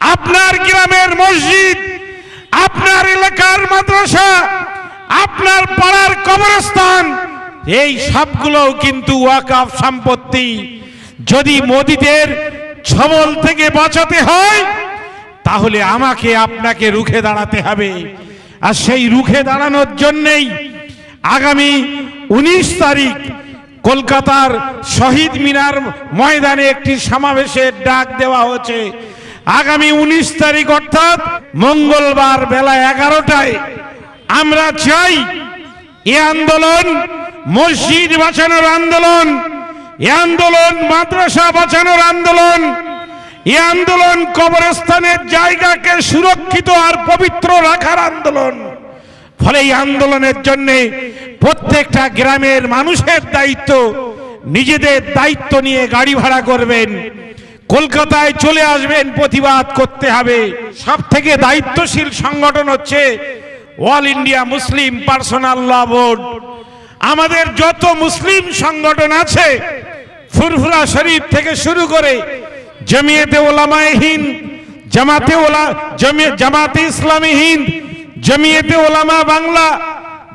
আপনার গ্রামের মসজিদ, আপনার এলাকার মাদ্রাসা, আপনার পাড়ার কবরস্থান, এই সবগুলোও কিন্তু ওয়াকাফ সম্পত্তি। যদি মোদিদের ছবল থেকে বাঁচাতে হয়, তাহলে আমাকে আপনাকে রুখে দাঁড়াতে হবে। আর সেই রুখে দাঁড়ানোর জন্যেই আগামী উনিশ তারিখ কলকাতার শহীদ মিনার ময়দানে একটি সমাবেশের ডাক দেওয়া হয়েছে। আগামী উনিশ তারিখ অর্থাৎ মঙ্গলবার বেলা এগারোটায় আমরা চাই এ আন্দোলন, মসজিদ বাঁচানোর আন্দোলন, এ আন্দোলন, মাদ্রাসা বাঁচানোর আন্দোলন, এ আন্দোলন কবরস্থানের জায়গাকে সুরক্ষিত আর পবিত্র রাখার আন্দোলন। ফলে এই আন্দোলনের জন্যে প্রত্যেকটা গ্রামের মানুষের দায়িত্ব, নিজেদের দায়িত্ব নিয়ে গাড়ি ভাড়া করবেন। কলকাতায় চলে আসবেন, প্রতিবাদ করতে হবে। সব থেকে দায়িত্বশীল সংগঠন হচ্ছে All India Muslim Personal Law Board আমাদের যত মুসলিম সংগঠন আছে, ফুরফুরা শরীফ থেকে শুরু করে জমিয়তে ওলামায়ে হিন্দ, জামাতে ওলা, জমি- জামাতে ইসলামী হিন্দ, জমিয়তে ওলামা বাংলা,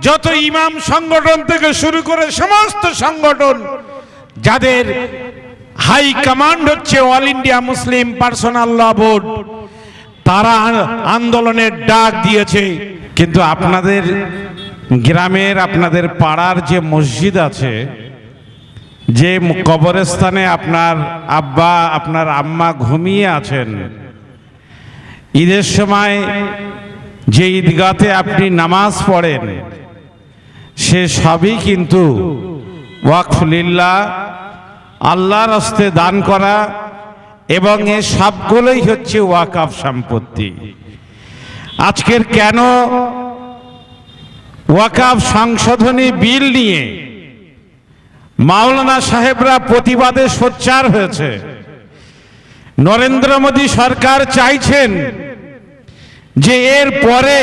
যত ইমাম সংগঠন থেকে শুরু করে সমস্ত সংগঠন, যাদের হাই কমান্ড হচ্ছে All India Muslim Personal Law Board তারা আন্দোলনের ডাক দিয়েছে। কিন্তু আপনাদের গ্রামের, আপনাদের পাড়ার যে মসজিদ আছে, যে কবরস্থানে আপনার আব্বা, আপনার আম্মা ঘুমিয়ে আছেন, ঈদের সময় যে ঈদগাতে আপনি নামাজ পড়েন, সে সবই কিন্তু ওয়াকফুলিল্লাহ আল্লাহর হস্তে দান করা এবং এ সবগুলোই হচ্ছে ওয়াকাফ সম্পত্তি। আজকের কেন ওয়াকাফ সংশোধনী বিল নিয়ে মাওলানা সাহেবরা প্রতিবাদে সোচ্চার হয়েছে? নরেন্দ্র মোদী সরকার চাইছেন যে এর পরে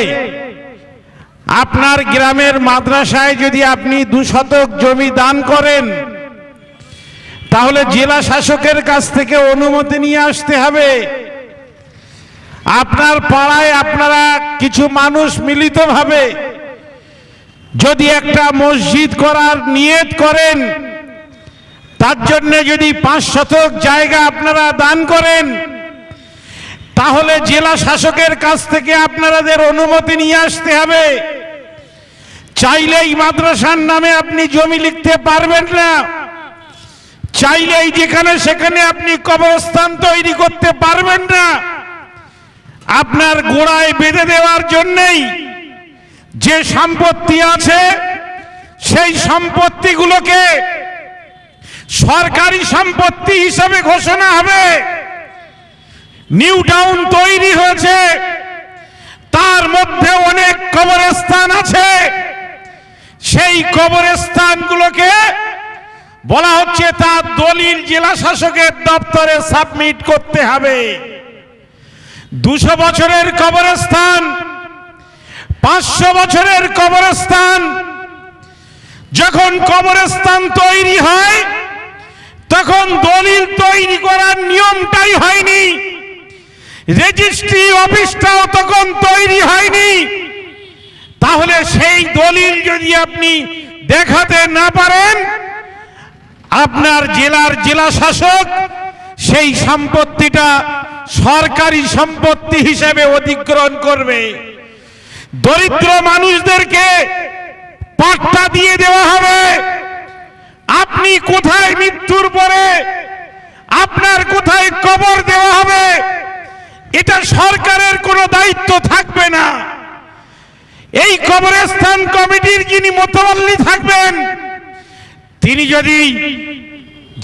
আপনার গ্রামের মাদ্রাসায় যদি আপনি দু শতক জমি দান করেন তাহলে জেলা শাসকের কাছ থেকে অনুমতি নিয়ে আসতে হবে। আপনার পাড়ায় আপনারা কিছু মানুষ মিলিতভাবে যদি একটা মসজিদ করার নিয়ত করেন, তার জন্য যদি পাঁচ শতক জায়গা আপনারা দান করেন, তাহলে জেলা শাসকের কাছ থেকে আপনাদের অনুমতি নিয়ে আসতে হবে। চাইলেই মাদ্রাসার নামে আপনি জমি লিখতে পারবেন না। চাইলেই যেখানে সেখানে আপনি কবরস্থান তৈরি করতে পারবেন না। আপনার গোড়ায় বেঁধে দেওয়ার জন্যেই যে সম্পত্তি আছে, সেই সম্পত্তিগুলোকে সরকারি সম্পত্তি হিসাবে ঘোষণা হবে। নিউ টাউন তৈরি হয়েছে, তার মধ্যে অনেক কবরস্থান আছে। সেই কবরস্থানগুলোকে বলা হচ্ছে তার দলিল জেলা শাসকের দপ্তরে সাবমিট করতে হবে। দুশো বছরের কবরস্থান, পাঁচশো বছরের কবরস্থান, যখন কবরস্থান তৈরি হয়, তখন দলিল তৈরি করার নিয়মটাই হয়নি। রেজিস্ট্রি অফিসটাও তখন তৈরি হয়নি। তাহলে সেই দলিল যদি আপনি দেখাতে না পারেন আপনার জেলার জেলা শাসক সেই সম্পত্তিটা সরকারি সম্পত্তি হিসেবে অধিগ্রহণ করবে। দরিদ্র মানুষদেরকে পাট্টা দিয়ে দেওয়া হবে। আপনি কোথায় মৃত্যুর পরে আপনার কোথায় কবর দেওয়া হবে, এটা সরকারের কোনো দায়িত্ব থাকবে না। এই কবরস্থান কমিটির যিনি মোতবল্লি থাকবেন তিনি যদি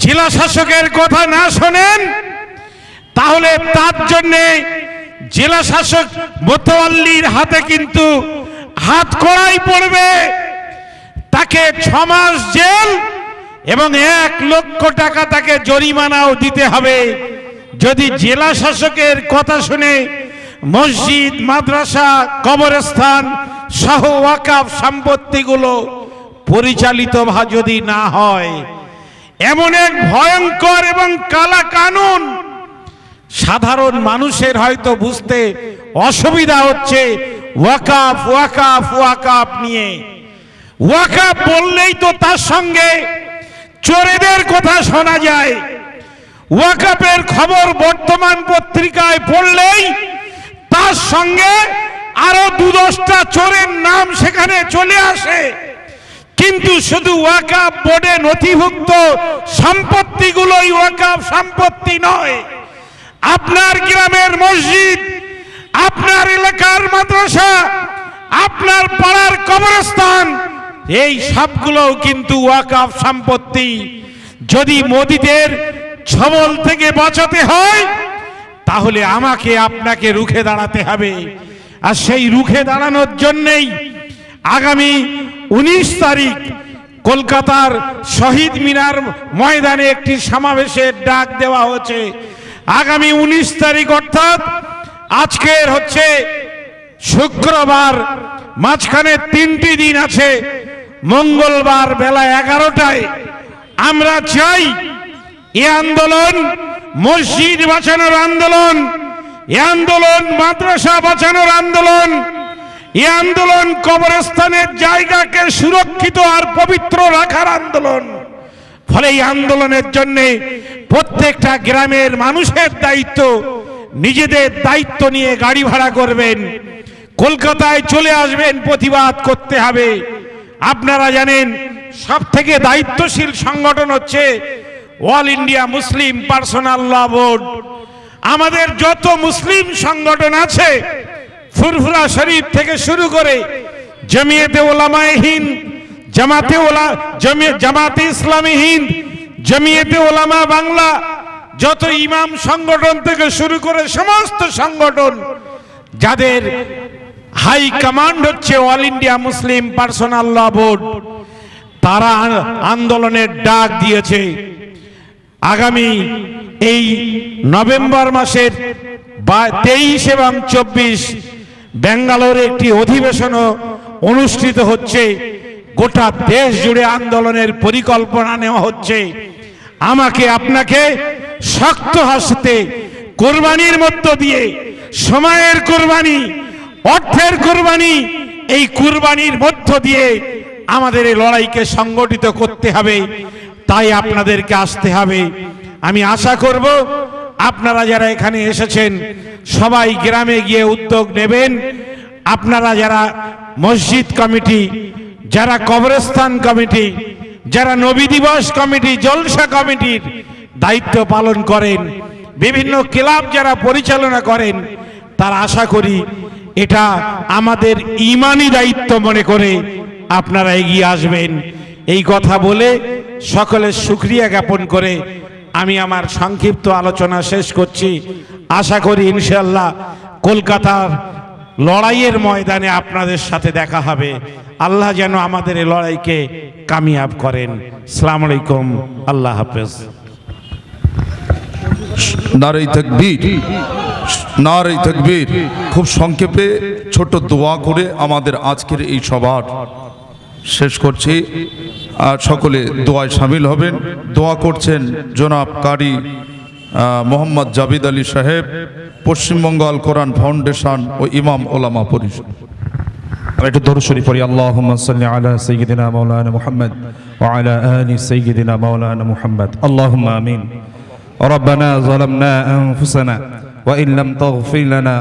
জেলা শাসকের কথা না শোনেন, তাহলে তার জন্যে জেলা শাসক মোতোয়াল্লির হাতে কিন্তু হাত কড়াই পড়বে। তাকে ছ মাস জেল এবং এক লক্ষ টাকা তাকে জরিমানাও দিতে হবে। যদি জেলা শাসকের কথা শুনে মসজিদ, মাদ্রাসা, কবরস্থান সহ ওয়াকাফ সম্পত্তিগুলো পরিচালিত যদি না হয়, এমন এক ভয়ঙ্কর এবং কালা কানুন। সাধারণ মানুষের হয়তো বুঝতে অসুবিধা হচ্ছে, ওয়াকাফ ওয়াকাফ ওয়াকাফ নিয়ে। ওয়াকাফ বললেই তো তার সঙ্গে চোরেদের কথা শোনা যায়। ওয়াকাপের খবর বর্তমান পত্রিকায় পড়লেই তার সঙ্গে আরও দু দশটা চোরের নাম সেখানে চলে আসে। কিন্তু শুধু ওয়াকাপ বোর্ডে নথিভুক্ত সম্পত্তিগুলোই ওয়াকাপ সম্পত্তি নয়। আপনার গ্রামের মসজিদ, আপনার এলাকার মাদ্রাসা, আপনার পাড়ার কবরস্থান, এই সবগুলোও কিন্তু ওয়াকাফ সম্পত্তি। যদি মোদিদের ছবল থেকে বাঁচাতে হয়, তাহলে আমাকে আপনাকে রুখে দাঁড়াতে হবে। আর সেই রুখে দাঁড়ানোর জন্যেই আগামী উনিশ তারিখ কলকাতার শহীদ মিনার ময়দানে একটি সমাবেশের ডাক দেওয়া হয়েছে। আগামী উনিশ তারিখ অর্থাৎ আজকের হচ্ছে শুক্রবার, মাঝখানে তিনটি দিন আছে। মঙ্গলবার বেলা এগারোটায় আমরা চাই এ আন্দোলন, মসজিদ বাঁচানোর আন্দোলন, এ আন্দোলন, মাদ্রাসা বাঁচানোর আন্দোলন এ আন্দোলন কবরস্থানের জায়গাকে সুরক্ষিত আর পবিত্র রাখার আন্দোলন। ফলে এই আন্দোলনের জন্য প্রত্যেকটা গ্রামের মানুষের দায়িত্ব, নিজেদের দায়িত্ব নিয়ে গাড়ি ভাড়া করবেন। কলকাতায় চলে আসবেন, প্রতিবাদ করতে হবে। আপনারা জানেন সব থেকে দায়িত্বশীল সংগঠন হচ্ছে All India Muslim Personal Law Board আমাদের যত মুসলিম সংগঠন আছে ফুরফুরা শরীফ থেকে শুরু করে জমিয়তে ওলামায়ে হিন্দ, জামাতে ওলা, জমি- জামাতে ইসলামী হিন্দ, জমিয়তে ওলামা বাংলা, যত ইমাম সংগঠন থেকে শুরু করে সমস্ত সংগঠন, যাদের হাই কমান্ড হচ্ছে All India Muslim Personal Law Board, তারা আন্দোলনের ডাক দিয়েছে। আগামী এই নভেম্বর মাসের বা, তেইশ এবং চব্বিশ ব্যাঙ্গালোরে একটি অধিবেশনও অনুষ্ঠিত হচ্ছে। গোটা দেশ জুড়ে আন্দোলনের পরিকল্পনা নেওয়া হচ্ছে। আমাকে আপনাকে শক্ত হাসতে কোরবানির মধ্য দিয়ে সময়ের কোরবানি, অর্থের কোরবানি, এই কুরবানির মধ্য দিয়ে আমাদের এই লড়াইকে সংগঠিত করতে হবে। তাই আপনাদেরকে আসতে হবে। আমি আশা করব আপনারা যারা এখানে এসেছেন, সবাই গ্রামে গিয়ে উদ্যোগ নেবেন। আপনারা যারা মসজিদ কমিটি, যারা কবরস্থান কমিটি, যারা নবী দিবস কমিটি, জলসা কমিটির দায়িত্ব পালন করেন, বিভিন্ন ক্লাব যারা পরিচালনা করেন, তার আশা করি এটা আমাদের ইমানি দায়িত্ব মনে করে আপনারা এগিয়ে আসবেন। এই কথা বলে সকলের সুক্রিয়া জ্ঞাপন করে আমি আমার সংক্ষিপ্ত আলোচনা শেষ করছি। আশা করি ইনশাল্লাহ কলকাতার লড়াইয়ের ময়দানে আপনাদের সাথে দেখা হবে। আল্লাহ যেন আমাদের এই লড়াইকে কামিয়াব করেন। সালাম আলাইকুম। আল্লাহ হাফেজ। নারী তকবীর। নারী তকবীর। খুব সংক্ষেপে ছোট দোয়া করে আমাদের আজকের এই সভার শেষ করছি আর সকলে দোয়ায় সামিল হবেন দোয়া করছেন জনাব কারি আহ, মোহাম্মদ জাবিদ আলী সাহেব পশ্চিমবঙ্গ আল কোরআন ফাউন্ডেশন ও ইমাম ওলামা পরিষদ আমরা একটু দরুদ শরীফ পড়ি আল্লাহুম্মা সাল্লি আলা সাইয়্যিদিনা মাওলানা মুহাম্মদ ওয়া আলা আলি সাইয়্যিদিনা মাওলানা মুহাম্মদ আল্লাহুম্মা আমিন ربنا ظلمنا أنفسنا وإن لم تغفر لنا